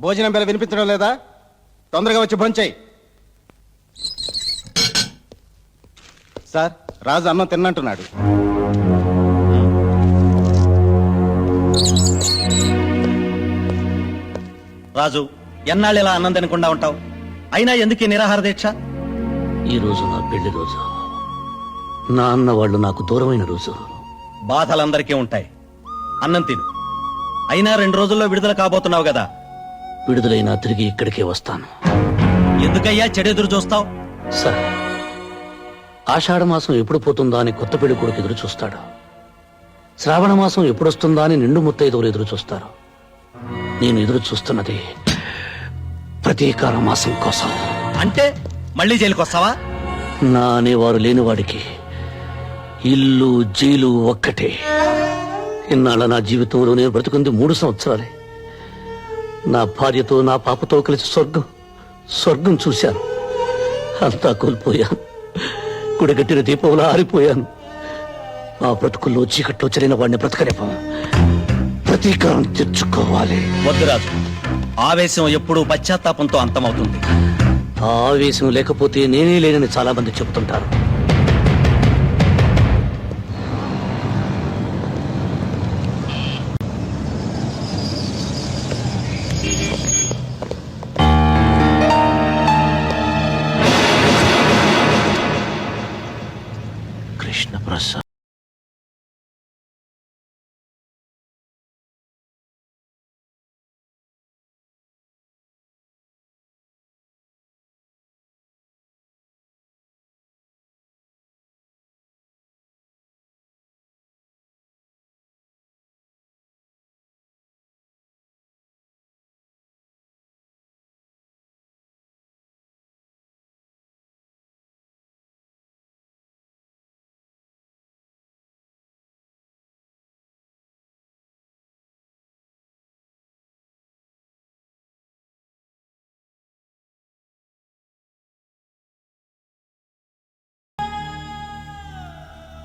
భోజనం బిల్ల వినిపించడం లేదా? తొందరగా వచ్చి భోంచేయి. సార్ రాజు అన్నం తిన్నంటున్నాడు. రాజు ఎన్నాళ్ళు ఇలా అన్నం తినకుండా ఉంటావు? అయినా ఎందుకు ఈ నిరాహార దీక్ష? ఈ రోజు నా పెళ్ళి రోజు. నా అన్న వాళ్ళు నాకు దూరమైన రోజు. బాధలందరికీ ఉంటాయి. అన్నం తిను. అయినా రెండు రోజుల్లో విడుదల కాబోతున్నావు కదా. విడుదలైనా తిరిగి ఇక్కడికే వస్తాను. ఎందుకయ్యా చెడెదురు చూస్తావు? సార్ ఆషాఢ మాసం ఎప్పుడు పోతుందా అని కొత్త పెళ్ళి కొడుకు ఎదురు చూస్తాడు. శ్రావణ మాసం ఎప్పుడొస్తుందా అని నిండు ముత్తైదువులు ఎదురు చూస్తారు. నేను ఎదురు చూస్తున్నది ప్రతీకార మాసం కోసం. అంటే మళ్ళీ జైలుకి వస్తావా? నా అనేవారు లేనివాడికి ఇల్లు జైలు ఒక్కటే. ఇన్నాళ్ళ నా జీవితంలో నేను బ్రతుకుంది మూడు సంవత్సరాలే. నా భార్యతో నా పాపతో కలిసి స్వర్గం స్వర్గం చూశాను. అంతా కోల్పోయాను. గుడగట్టిన దీపంలో ఆరిపోయాను. ఆ బ్రతుకుల్లో చీకట్లో చెరిన వాడిని బ్రతకనివ్వం ప్రతీకారం తెచ్చుకోవాలి. వద్దు రాజు ఆవేశం ఎప్పుడూ పశ్చాత్తాపంతో అంతమవుతుంది. ఆ ఆవేశం లేకపోతే నేనే లేనని చాలా మంది చెబుతుంటారు. కృష్ణ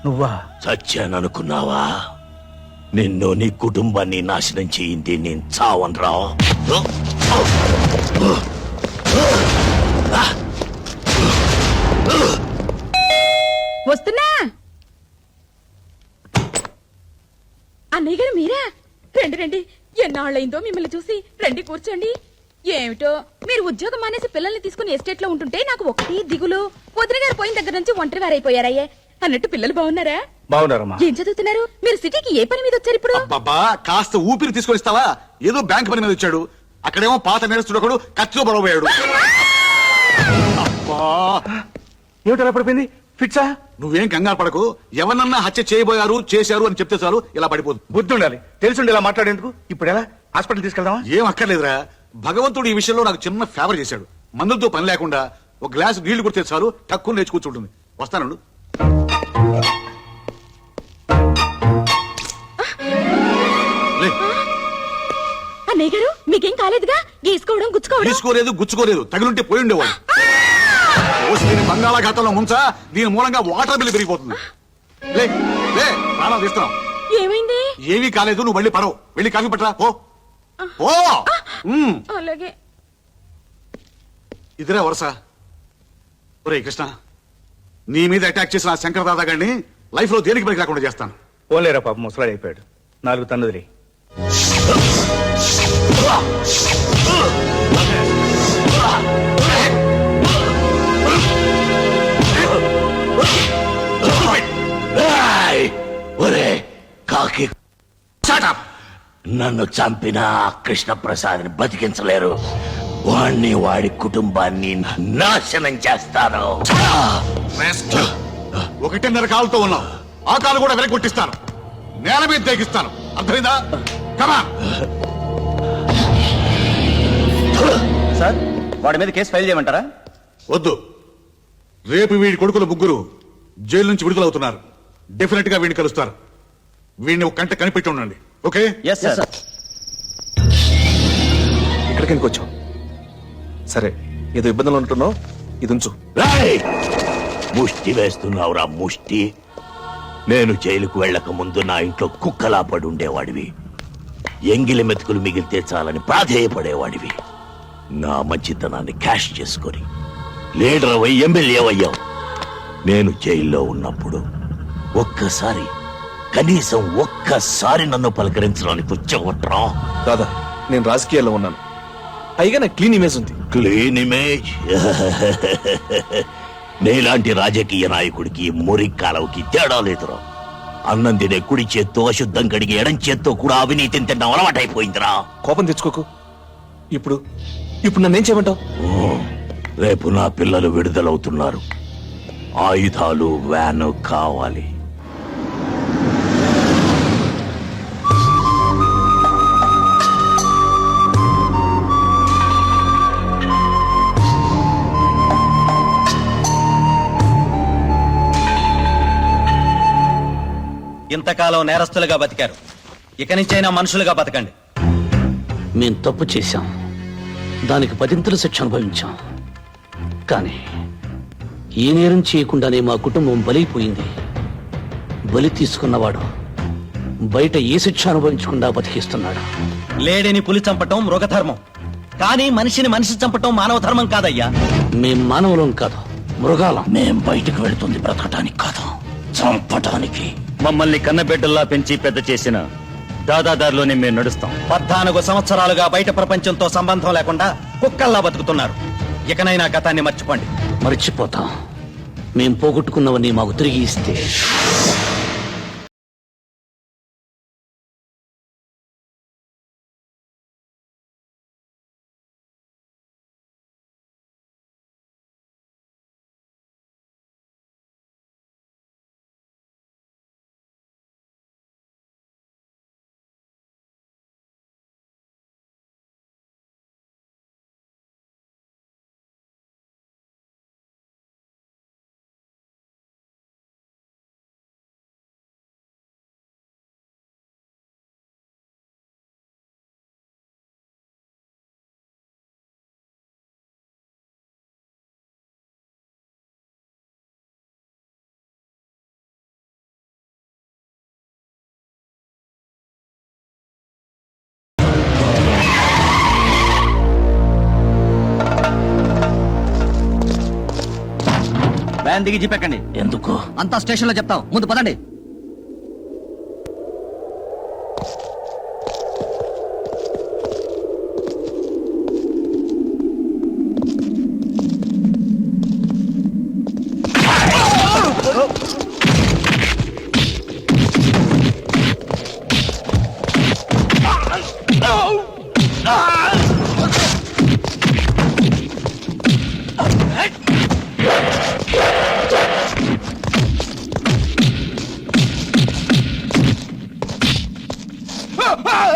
నువ్వా? చచ్చాననుకున్నావా నిన్ను నీ కుటుంబాన్ని నాశనం చేయింది నేను చావనరా వస్తున్నా! అన్నయ్య గారు మీరా? రండి రండి. ఎన్నాళ్ళైందో మిమ్మల్ని చూసి రండి కూర్చోండి. ఏమిటో? మీరు ఉద్యోగం మానేసి పిల్లల్ని తీసుకుని ఎస్టేట్లో ఉంటుంటే నాకు ఒకటి దిగులు. వదిన గారు పోయిన దగ్గర నుంచి ఒంటరి వారైపోయారయ్యే అన్నట్టు పిల్లలు బాగున్నారా? బాగున్నారమ్మా. ఏం చదువుతున్నారు? మీరు సిటీకి ఏ పని మీద వచ్చారు ఇప్పుడు? బాబా కాస్త ఊపిరి తీసుకొని ఇస్తావా? ఏదో బ్యాంక్ పని మీద వచ్చాడు. అక్కడేమో పాత నేరస్తుడు ఒకడు కత్తిలో బలపోయాడు అబ్బా. ఏమిటి పడిపోయింది? ఫిట్సా? నువ్వేం కంగారు పడకు. ఎవరన్నా హత్య చేయబోయారు చేశారు అని చెప్తే చాలు ఇలా పడిపోదు. బుద్ధి ఉండాలి. తెలిసి ఇలా మాట్లాడేందుకు. ఇప్పుడు ఎలా? హాస్పిటల్ తీసుకెళ్దామా? ఏం అక్కర్లేదురా. భగవంతుడు ఈ విషయంలో నాకు చిన్న ఫేవర్ చేశాడు. మందులతో పని లేకుండా ఒక గ్లాస్ నీళ్ళు కొడితే చాలు తక్కువ లేచి కూర్చుంటుంది. వస్తానండు. అన్నయ్య గారు మీకేం కాలేదుగా? గీసుకోవడం గుచ్చుకోవడం? తీసుకోలేదు గుచ్చుకోలేదు. తగిలుంటే పోయి ఉండేవాడు. ఓసి దీని బంగాళాఖాతంలో ముంచా దీని మూలంగా వాటర్ బిల్ పెరిగిపోతుంది లే లే ప్రాణాలు తీస్తున్నాం ఏమైంది? ఏమీ కాలేదు నువ్వు మళ్ళీ పడవు. వెళ్ళి కాఫీ పట్టరా ఓ ఓ ఉమ్, అలాగే. ఇదిరా వరుస. ఒరే కృష్ణ నీ మీద అటాక్ చేసిన ఆ శంకర్ దాదా గారిని లైఫ్లో దేనికి పనికి రాకుండా చేస్తాను? పోలేరా పాప ముసలాడు అయిపోయాడు. నాలుగు తన్నుదిరి! ఒరే కాకి నన్ను చంపిన ఆ కృష్ణ ప్రసాద్ని బతికించలేరు. వాణ్ణి వాడి కుటుంబాన్ని నాశనం చేస్తాను. ఒకటిన్నర కాలుతో ఉన్నావు. ఆ కాలు కూడా వెనక్కి కొట్టిస్తాను. నేల మీద తెగిస్తాను. అర్థమైందా? కమా సార్ వాడి మీద కేసు ఫైల్ చేయమంటారా? వద్దు. రేపు వీడి కొడుకుల ముగ్గురు జైలు నుంచి విడుదలవుతున్నారు. డెఫినెట్గా వీడిని కలుస్తారు. వీడిని ఒక కంట కనిపెట్టి ఉండండి. ఓకే ఎస్ సార్ ఇక్కడికి ఎందుకు వచ్చావు? సరే ఏదో ఇబ్బందులు ఉంటున్నావు? ఇది ఉంచు. రాయ్! ముష్టి వేస్తున్నావురా ముష్టి. నేను జైలుకు వెళ్ళక ముందు నా ఇంట్లో కుక్కలా పడి ఉండేవాడివి. ఎంగిలి మెతుకులు మిగిలితే చాలని ప్రాధేయపడేవాడివి. నా మంచితనాన్ని క్యాష్ చేసుకొని లీడర్ అయి ఎమ్మెల్యే అయ్యావు. నేను జైల్లో ఉన్నప్పుడు ఒక్కసారి కనీసం ఒక్కసారి నన్ను పలకరించడానికి వచ్చావట్రా? దాదా నేను రాజకీయాల్లో ఉన్నాను. పైగా నాకు క్లీన్ ఇమేజ్ ఉంది. క్లీన్ ఇమేజ్ నీలాంటి రాజకీయ నాయకుడికి మురి కాలవుకి తేడా లేదురా. అన్నం తినే కుడి చేత్తో అశుద్ధం కడిగి ఎడం చేత్తో కూడా అవినీతిని తినడం అలవాటైపోయిందిరా. కోపం తెచ్చుకోకు. ఇప్పుడు ఇప్పుడు నన్నేం చేయమంటావు? రేపు నా పిల్లలు విడుదలవుతున్నారు. ఆయుధాలు వ్యాను కావాలి. ఇంతకాలం నేరస్తులుగా బతికారు. ఇక నుంచైనా మనుషులుగా బతకండి. మేం తప్పు చేశాం. దానికి పదింతల శిక్ష అనుభవించాం. కానీ ఏ నేరం చేయకుండానే మా కుటుంబం బలైపోయింది. బలి తీసుకున్నవాడు బయట ఏ శిక్ష అనుభవించకుండా బతికిస్తున్నాడు. లేడిని పులి చంపటం మృగధర్మం. కానీ మనిషిని మనిషి చంపటం మానవ ధర్మం కాదయ్యా. మేం మానవులం కాదు మృగాలం. మేం బయటకు వెళుతుంది బ్రతకటానికి కాదు చంపటానికి. మమ్మల్ని కన్నబిడ్డల్లా పెంచి పెద్ద చేసిన దాదాదారిలోనే మేము నడుస్తాం. పద్నాలుగు సంవత్సరాలుగా బయట ప్రపంచంతో సంబంధం లేకుండా కుక్కల్లా బతుకుతున్నారు. ఇకనైనా గతాన్ని మర్చిపోండి. మర్చిపోతాం. మేం పోగొట్టుకున్నవన్నీ మాకు తిరిగి ఇస్తే. వ్యాన్ దిగి చెప్పకండి. ఎందుకు? అంతా స్టేషన్లో చెప్తాం. ముందు పదండి. Oh, oh, oh.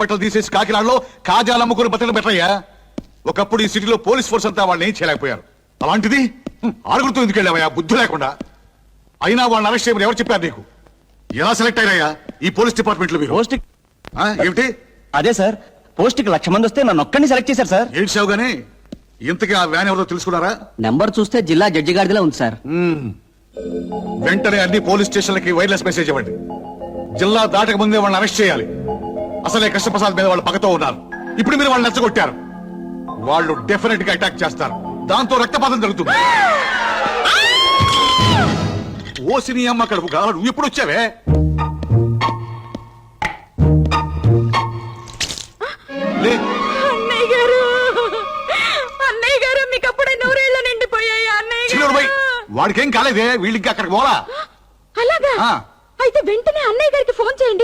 బట్టలు తీసేసి కాకినాడలో కాజాలు అమ్ముకుని బట్టలు పెట్టయ్యా ఒకప్పుడు ఈ సిటీలో పోలీస్ ఫోర్స్ అంతా వాళ్ళని ఏం చేయలేకపోయారు. అలాంటిది? ఆరుగురితో ఎందుకు వెళ్ళావయ్యా? బుద్ధి లేకుండా. అయినా వాళ్ళని అరెస్ట్ చేయమని ఎవరు చెప్పారు నీకు? ఎలా సెలెక్ట్ అయ్యాయా ఈ పోలీస్ డిపార్ట్మెంట్లో మీరు పోస్ట్ ఏమిటి? అదే సార్ పోస్ట్కి లక్ష మంది వస్తే నన్ను ఒక్కడిని సెలెక్ట్ చేశారు సార్. ఏడ్చావు గానీ? ఇంతకీ ఆ వ్యాన్ ఎవరో తెలుసుకున్నారా? నెంబర్ చూస్తే జిల్లా జడ్జి గారిదిలా ఉంది సార్. వెంటనే అన్ని పోలీస్ స్టేషన్లకి వైర్లెస్ మెసేజ్ ఇవ్వండి. జిల్లా దాటక ముందే వాళ్ళని అరెస్ట్ చేయాలి. అసలే కృష్ణప్రసాద్ మీద వాళ్ళు పగతో ఉన్నారు. ఇప్పుడు మీరు వాళ్ళని నచ్చగొట్టారు. వాళ్ళు డెఫినెట్గా అటాక్ చేస్తారు. దాంతో రక్తపాతం జరుగుతుంది. ఓ సినీ అమ్మ కడుపుగా? నువ్వు ఎప్పుడు వచ్చావే? వాడికేం కాలేదే? వీళ్ళకి అక్కడికి పోలా అలాగా. అయితే వెంటనే అన్నయ్య గారికి ఫోన్ చేయండి.